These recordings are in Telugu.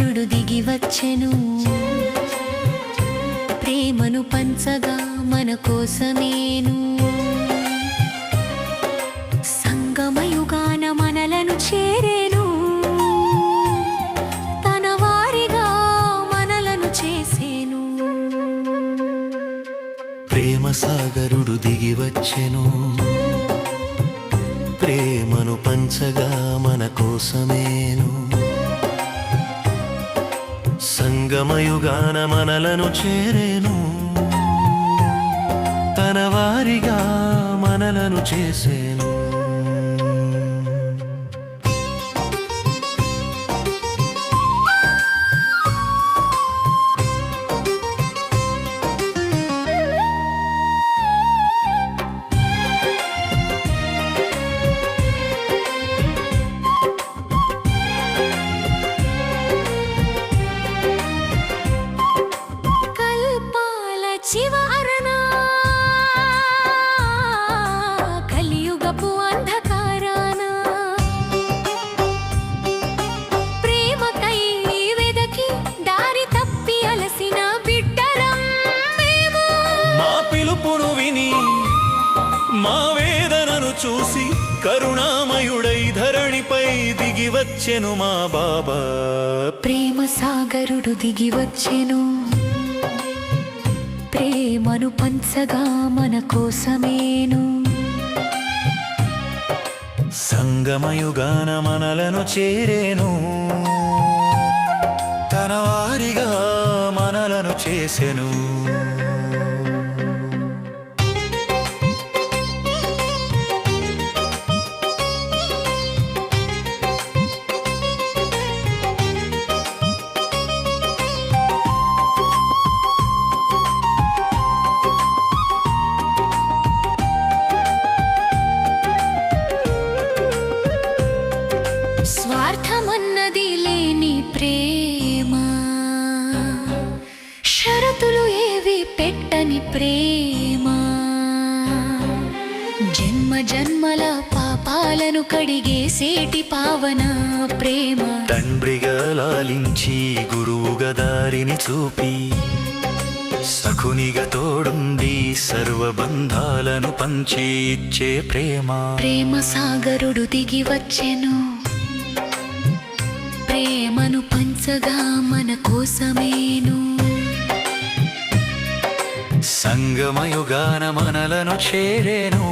దిగి వచ్చెను. ప్రేమను పంచగా మన కోసమేను. సంగమయుగాన మనలను చేరేను. తన వారిగా మనలను చేసేను. ప్రేమ సాగరుడు దిగి వచ్చెను. ప్రేమను పంచగా మన కోసమే. సంగమయుగాన మనలను చేరేను. తన వారిగా మనలను చేసేను. చూసి కరుణామయుడై ధరణిపై దిగి వచ్చెను మా బాబా. ప్రేమ సాగరుడు దిగి వచ్చెను ప్రేమను పంచగా మన కోసమేను. సంగమయుగాన మనలను చేరేను. తన వారిగా మనలను చేసెను. స్వార్థమన్నది లేని ప్రేమ. షరతులు ఏవి పెట్టని ప్రేమ. జన్మ జన్మల పాపాలను కడిగేసేటి పావన ప్రేమ. తండ్రిగా లాలించి గురువుగా దారిని చూపి సఖునిగా తోడుండి సర్వబంధాలను పంచి ఇచ్చే ప్రేమ. ప్రేమ సాగరుడు దిగి వచ్చెను. పంచగా మన కోసమేను. సంగమయుగాన మనలను చేరేను.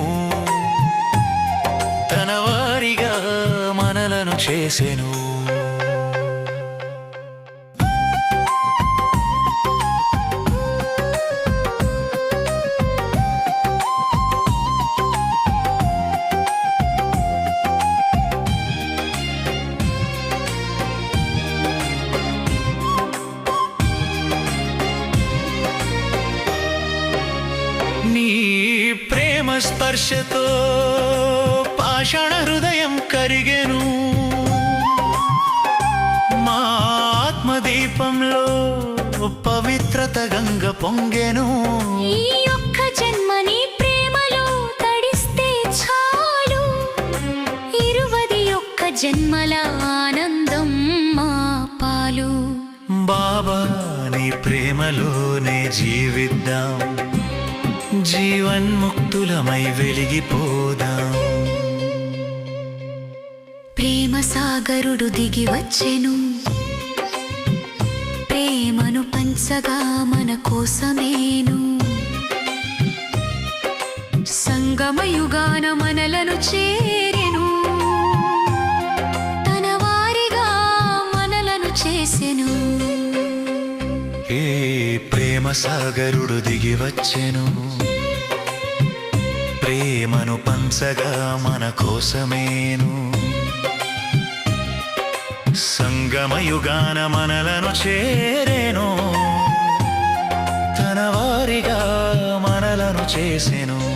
తన వారిగా మనలను చేసెను. స్పర్శతో పాషాణ హృదయం కరిగెను. మా ఆత్మదీపంలో పవిత్రత గంగ పొంగెను. ఈ ఒక్క జన్మని ప్రేమలో తడిస్తే చాలు. ఇరువది ఒక్క జన్మల ఆనందం మా పాలు. బాబా నీ ప్రేమలోనే జీవిద్దాం. జీవన్ముక్తులమై వెలిగిపోదాం. ప్రేమ సాగరుడు దిగి వచ్చెను. ప్రేమను పంచగా మన కోసమేను. సంగమయుగాన మనలను చేరెను. తన వారిగా మనలను చేసెను. ఏ ప్రేమ సాగరుడు దిగి వచ్చెను. ప్రేమను పంచగా మన కోసమేను. సంగమయుగాన మనలను చేరేను. తన వారిగా మనలను చేసెను.